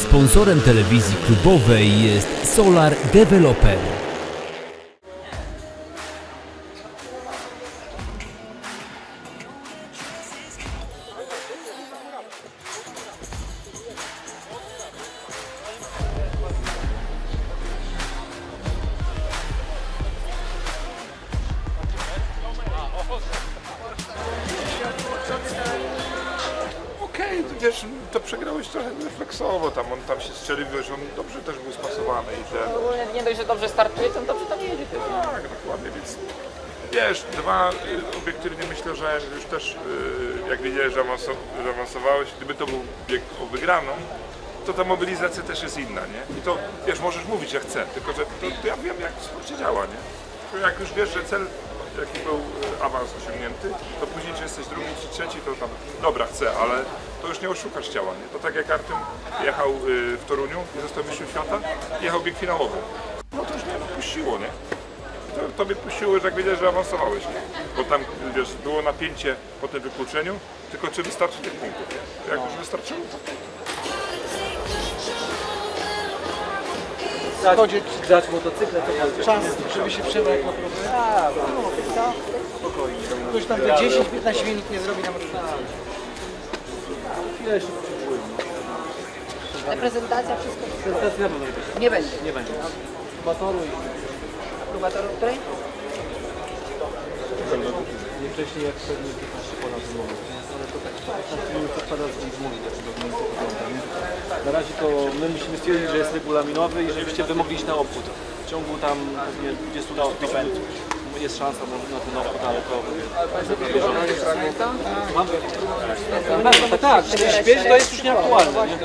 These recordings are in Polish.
Sponsorem telewizji klubowej jest Solar Developer. Okej, to przegrałeś trochę refleksowo, tam on tam się strzelił, wiesz, on dobrze też był spasowany i ten... Ogólnie nie dość, że dobrze startuje, to dobrze tam jedzie też. Tak, dokładnie, więc wiesz, dwa, y, obiektywnie myślę, że już też y, jak wiedziałeś, że, awanso- że awansowałeś, gdyby to był bieg o wygraną, to ta mobilizacja też jest inna, nie? I to, wiesz, możesz mówić, że chcę, tylko że to, to ja wiem, jak w sporcie działa, nie? To jak już wiesz, że cel, jaki był y, awans osiągnięty, to później, czy jesteś drugi, czy trzeci, to tam, dobra, chcę, ale to już nie oszukasz ciała, nie? To tak jak Artem jechał y, w Toruniu i został mistrzem świata, jechał bieg finałowy. No to już mnie puściło, nie? to tobie puściło, że jak wiedziałeś, że awansowałeś. Bo tam, wiesz, było napięcie po tym wykluczeniu, tylko czy wystarczy tych punktów. Jak już wystarczyło, to Chodzić, grać w motocykle, to. Czas, żeby się przebrać na próbę. Tak, no, spokojnie. Ktoś tam te 10-15 minut nie zrobi nam różnicy. Jeszcze potrzebuję. Reprezentacja, wszystko Teraz na pewno nie będzie. nie będzie. Nie będzie. I Próba toru, której? Nie wcześniej jak pewnie 15 ponad zmówił. Ale to tak 15 minut odpada z zmówił, jak to mniej wygląda. nie? Na razie to my musimy stwierdzić, że jest regulaminowy i żebyście wy mogli iść na obchód. W ciągu tam pewnie 20 minut jest szansa na, na ten Mam? No tak, śpieć to jest już nieaktualne. Nie,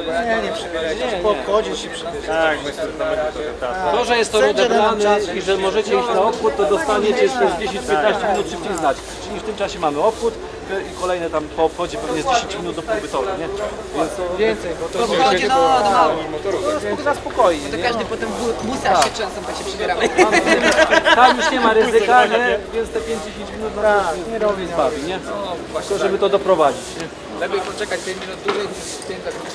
nie, nie. Poobchodzić się przybierać. Tak, To, że jest to odebrane i że możecie iść na obchód, to dostaniecie przez 10-15 minut szybciej znać. Czyli w tym czasie mamy obchód i kolejne tam po obchodzie pewnie z 10 minut do półby toru, nie? Więc to więcej, bo to Chodzi, no, no. jest na spokojnie. To nie? każdy potem w busach się często tak się przybieramy. Tam już nie ma ryzyka, nie? Więc te 5-10 minut na nie robi zbawi, nie? Tylko żeby to doprowadzić, nie? Lepiej poczekać 5 minut dłużej niż 5 sekund.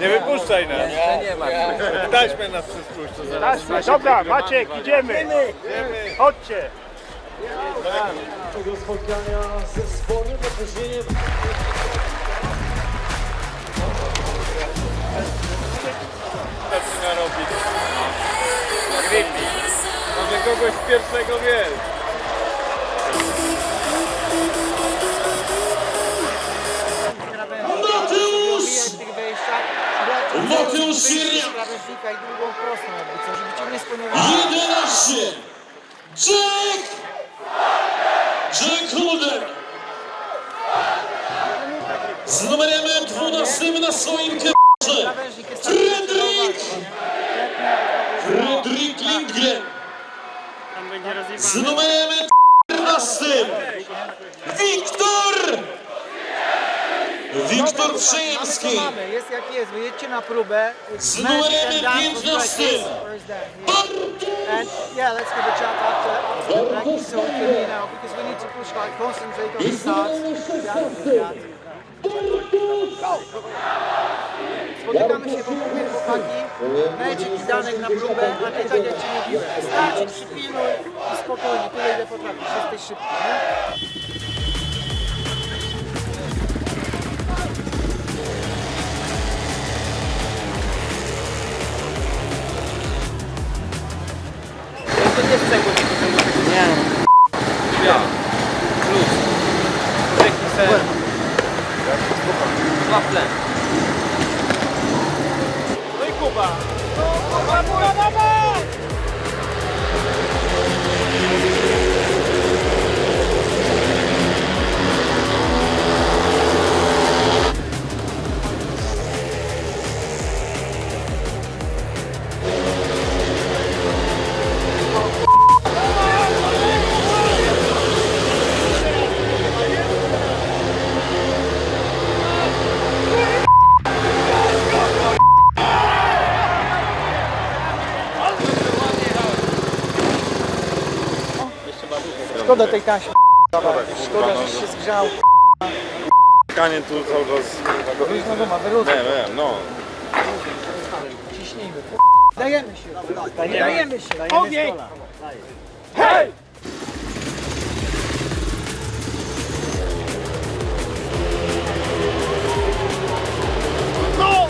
Nie wypuszczaj nas. Nie, nie ma. Taśmę nas przespuszcza zaraz. Dobra, Maciek, idziemy! Chodźcie! Tego spotkania zespołu opóźnienie Zaczyna robić. Grypi. Może kogoś z pierwszego wiesz. Szyria! Krawężnika i drugą prostą jakby co, żeby cię nie sponiewali. 11! Jack! Jack Holder! Z numerem 12 na swoim kierze Krawężnik jest Fredrik! Fredrik Lindgren! Z numerem 14 Wiktor! Wiktor Przyjemski! mamy, jest jak jest, wyjedźcie na próbę. Z numerem and dance for 15. practice. Where is that? Yeah. And yeah, let's give a chat after, after the practice so we can, you know, because we need to push hard, concentrate on the starts. Yeah. Spotykamy się po próbie chłopaki, meczek i danek na próbę, a ty tak jak ci mówiłem, starczy, przypilnuj i spokojnie, tyle ile potrafisz, jesteś szybki, nie? To nie jest cegły, tylko cegły. Nie. Dwa w tle. No i Kuba! Szkoda tej taśmy. Szkoda, że się zgrzał. Kanie tu cały czas... Luźna guma, wyludzę. Nie, nie, no. Ciśnijmy. Dajemy się. Dajemy się. Dajemy Ogień! stola. No!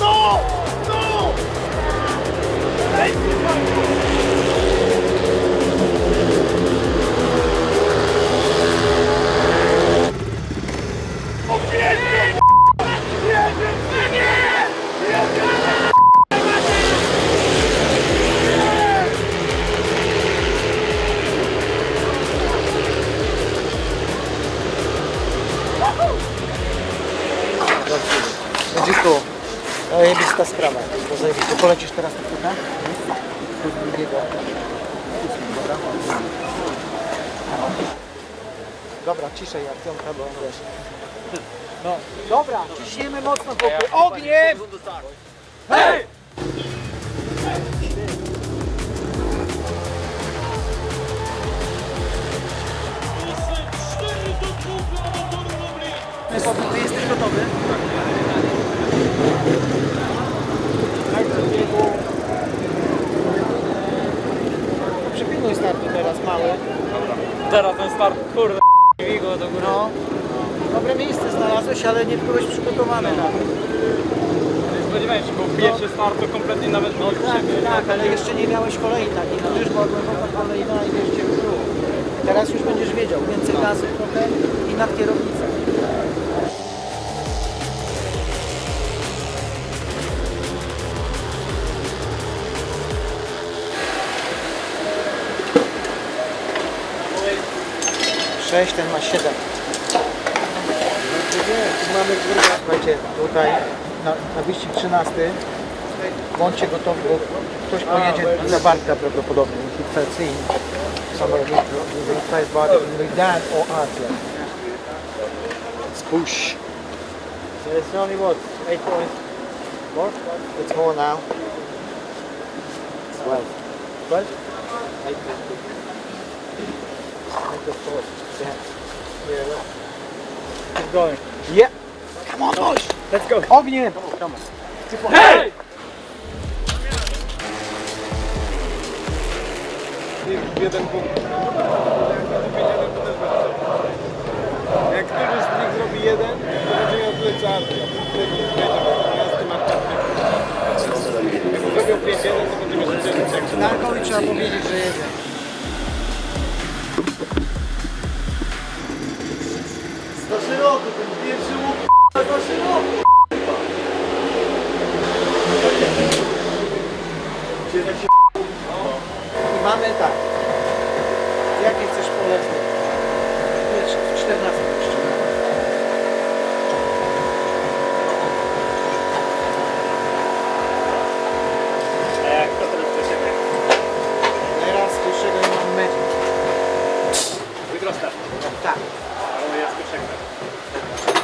No! No! Dziku, zajebista sprawa. To zajebiście. Polecisz teraz na z drugiego. Dobra. Dobra, ciszej jak piątka, bo wiesz. No, dobra, ciśniemy mocno chłopy. Ogniem! Hej! Teraz ten start, kurde, go do góry. No. Dobre miejsce znalazłeś, ale nie byłeś przygotowany na to. Będziemy mieć, bo pierwszy no. start to kompletnie nawet No tak, tak, ale jeszcze nie miałeś kolei takiej. No już była głęboka kolejna i wiesz gdzie. Teraz już będziesz wiedział, więcej tak. gazu trochę i nad kierownicę. 6, ten ma 7. Mamy kurwa. Słuchajcie, tutaj na, na wyścig 13 bądźcie gotowi, bo ktoś pojedzie na barka prawdopodobnie, infiltracyjnie. No to jest bardzo idealna oazja. Spójrz. So it's only what, 8 points? More? It's more now. 12. 12? 8 points. The fourth. Yeah. Yeah. look. Keep going. Yeah. Come on, boys. Let's go. Ogniem. Come on. Hey! Jeden punkt. Jak któryś Tak. Ale.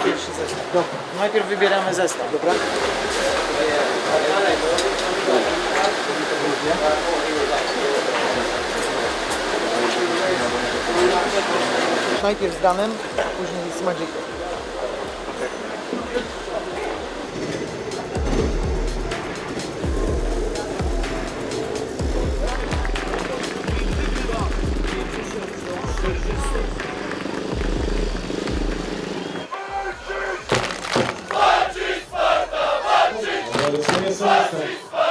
Pierwszy zestaw. Dobra. Najpierw wybieramy zestaw, dobra? Najpierw z Danem, później z Magikiem.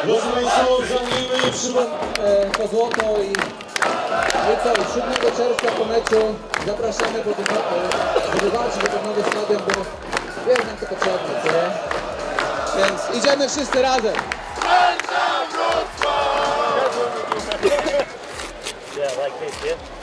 Rozmańcą za nimi przypomnę. po złoto i my co, i 7 czerwca po meczu zapraszamy po tym, e, żeby walczyć do pewnego stadion, bo wiem, jak to potrzebne, co nie? Więc idziemy wszyscy razem. Yeah, like this? Yeah.